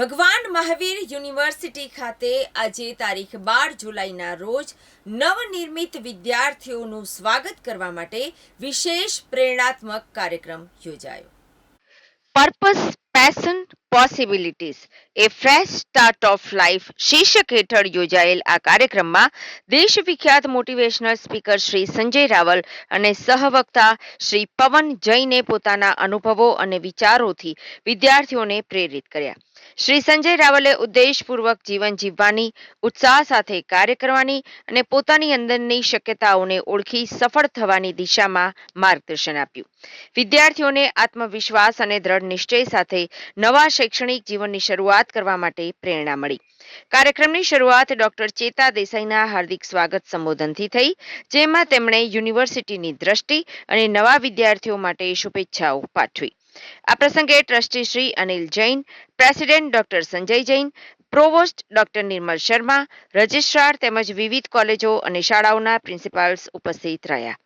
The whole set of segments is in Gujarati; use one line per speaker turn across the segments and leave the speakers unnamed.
ભગવાન મહાવીર યુનિવર્સિટી ખાતે આજે તારીખ બાર જુલાઈના રોજ નવનિર્મિત વિદ્યાર્થીઓનું સ્વાગત કરવા માટે વિશેષ પ્રેરણાત્મક કાર્યક્રમ યોજાયો.
Purpose passion possibilities a fresh start of life શીર્ષક હેઠળ યોજાયેલ આ કાર્યક્રમમાં દેશ વિખ્યાત મોટિવેશનલ સ્પીકર શ્રી સંજય રાવલ અને સહવક્તા શ્રી પવન જૈને પોતાના અનુભવો અને વિચારોથી વિદ્યાર્થીઓને પ્રેરિત કર્યા. શ્રી સંજય રાવલે ઉદ્દેશપૂર્વક જીવન જીવવાની, ઉત્સાહ સાથે કાર્ય કરવાની અને પોતાની અંદરની શક્યતાઓને ઓળખી સફળ થવાની દિશામાં માર્ગદર્શન આપ્યું. વિદ્યાર્થીઓને આત્મવિશ્વાસ અને દ્રઢ નિશ્ચય સાથે નવા શૈક્ષણિક જીવનની શરૂઆત કરવા માટે પ્રેરણા મળી. કાર્યક્રમની શરૂઆત ડોક્ટર ચેતા દેસાઈના હાર્દિક સ્વાગત સંબોધનથી થઈ, જેમાં તેમણે યુનિવર્સિટીની દ્રષ્ટિ અને નવા વિદ્યાર્થીઓ માટે શુભેચ્છાઓ પાઠવી. આ પ્રસંગે trustee Shri Anil Jain, president doctor Sanjay Jain, provost doctor Nirmal Sharma, registrar તેમજ વિવિધ કોલેજો અને શાળાઓના પ્રિન્સિપાલ્સ ઉપસ્થિત રહ્યા.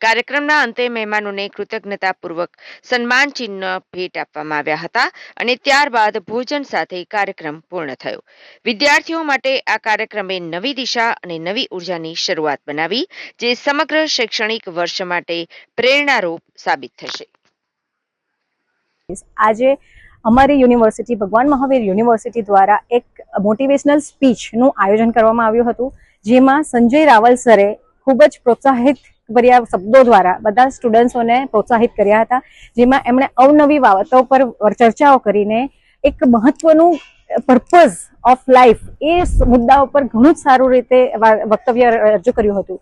કાર્યક્રમના અંતે મહેમાનોને કૃતજ્ઞતાપૂર્વક સન્માન ચિહ્ન ભેટ આપવામાં આવ્યા હતા અને ત્યારબાદ ભોજન સાથે કાર્યક્રમ પૂર્ણ થયો. વિદ્યાર્થીઓ માટે આ કાર્યક્રમે નવી દિશા અને નવી ઉર્જાની શરૂઆત બનાવી, જે સમગ્ર શૈક્ષણિક વર્ષ માટે પ્રેરણારૂપ સાબિત થશે.
આજે અમારી યુનિવર્સિટી, ભગવાન મહાવીર યુનિવર્સિટી દ્વારા એક મોટિવેશનલ સ્પીચનું આયોજન કરવામાં આવ્યું હતું, જેમાં સંજય રાવલ સરે ખૂબ જ પ્રોત્સાહિત ભર્યા શબ્દો દ્વારા, બધા સ્ટુડન્ટ્સોને પ્રોત્સાહિત કર્યા હતા, જેમાં એમણે અવનવી બાબતો પર ચર્ચાઓ કરીને એક મહત્વનું પર્પઝ ઓફ લાઈફ એ મુદ્દાઓ પર ઘણું જ સારું રીતે વક્તવ્ય રજૂ કર્યું હતું.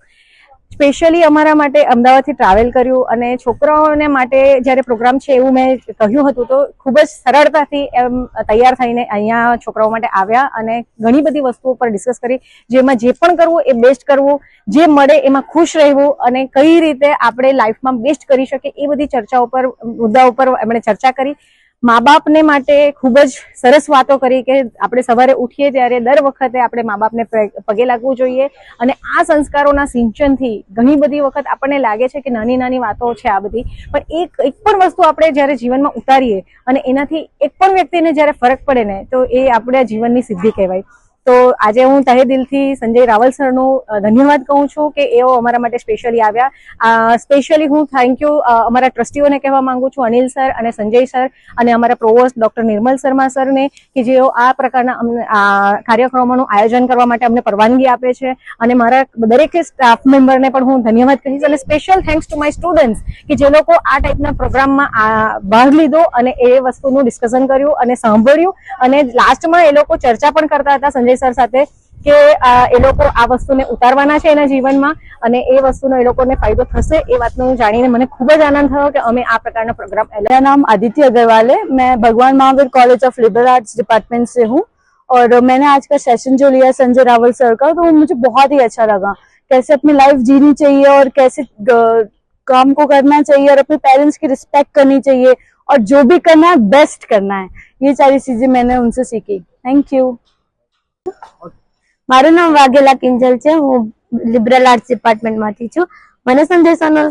સ્પેશિયલી અમારા માટે અમદાવાદથી ટ્રાવેલ કર્યું અને છોકરાઓને માટે જ્યારે પ્રોગ્રામ છે એવું મેં કહ્યું હતું તો ખૂબ જ સરળતાથી એમ તૈયાર થઈને અહીંયા છોકરાઓ માટે આવ્યા અને ઘણી બધી વસ્તુઓ પર ડિસ્કસ કરી. જેમાં જે પણ કરવું એ બેસ્ટ કરવું, જે મળે એમાં ખુશ રહેવું અને કઈ રીતે આપણે લાઈફમાં બેસ્ટ કરી શકીએ એ બધી ચર્ચાઓ પર, મુદ્દાઓ પર એમણે ચર્ચા કરી. મા બાપને માટે ખૂબ જ સરસ વાતો કરી કે આપણે સવારે ઉઠીએ ત્યારે દર વખતે આપણે મા બાપને પગે લાગવું જોઈએ અને આ સંસ્કારોના સિંચનથી ઘણી બધી વખત આપણને લાગે છે કે નાની નાની વાતો છે આ બધી, પણ એક એક પણ વસ્તુ આપણે જ્યારે જીવનમાં ઉતારીએ અને એનાથી એક પણ વ્યક્તિને જ્યારે ફરક પડે ને, તો એ આપણા જીવનની સિદ્ધિ કહેવાય. તો આજે હું તહે દિલથી સંજય રાવલ સરનું ધન્યવાદ કહું છું કે એઓ અમારા માટે સ્પેશિયલી આવ્યા. સ્પેશિયલી હું થેન્ક યુ અમારા ટ્રસ્ટીઓને કહેવા માંગુ છું, અનિલ સર અને સંજય સર અને અમારા પ્રોવોસ્ટ ડોક્ટર નિર્મલ શર્મા સરને કે જેઓ આ પ્રકારના કાર્યક્રમોનું આયોજન કરવા માટે અમને પરવાનગી આપે છે. અને મારા દરેક સ્ટાફ મેમ્બરને પણ હું ધન્યવાદ કહીશ અને special thanks to my students કે જે લોકો આ ટાઈપના પ્રોગ્રામમાં ભાગ લીધો અને એ વસ્તુનું ડિસ્કશન કર્યું અને સાંભળ્યું. અને લાસ્ટમાં એ લોકો ચર્ચા પણ કરતા હતા, સંજય સર સાથે કે આ એ લોકો આ વસ્તુને ઉતારવાના છે એના જીવનમાં અને એ વસ્તુનો એ લોકોને ફાયદો થશે એ વાતનું જાણીને મને ખૂબ જ આનંદ થયો કે અમે આ પ્રકારના પ્રોગ્રામ
मेरा नाम आदित्य अग्रवाल है मैं Bhagwan Mahavir college of liberal arts department से हूँ और मैंने आज का सेशन जो लिया संजय रावल सर का तो वो मुझे बहुत ही अच्छा लगा कैसे अपनी लाइफ जीनी चाहिए और कैसे ग- काम को करना चाहिए और अपने पेरेंट्स की रिस्पेक्ट करनी चाहिए और जो भी करना है बेस्ट करना है ये सारी चीजें मैंने उनसे सीखी थैंक यू
મારું નામ વાઘેલા કિંજલ છે. હું લિબરલ આર્ટ્સ ડિપાર્ટમેન્ટમાંથી છું. મને સંદેશાનો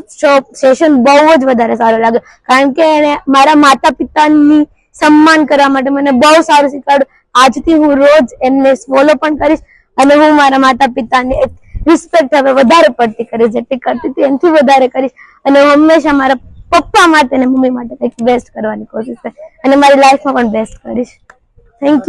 સેશન બહુ જ વધારે સારો લાગ્યો કારણ કે મારા માતા પિતાની સન્માન કરવા માટે મને બહુ સારું શીખવાડ્યું. આજથી હું રોજ એમને ફોલો પણ કરીશ અને હું મારા માતા પિતાને રિસ્પેક્ટ હવે વધારે પડતી કરીશ. જેટલી કરતી હતી એનાથી વધારે કરીશ. અને હંમેશા મારા પપ્પા માટે અને મમ્મી માટે કંઈક બેસ્ટ કરવાની કોશિશ કરીશ. અને મારી લાઈફમાં પણ બેસ્ટ કરીશ. Thank you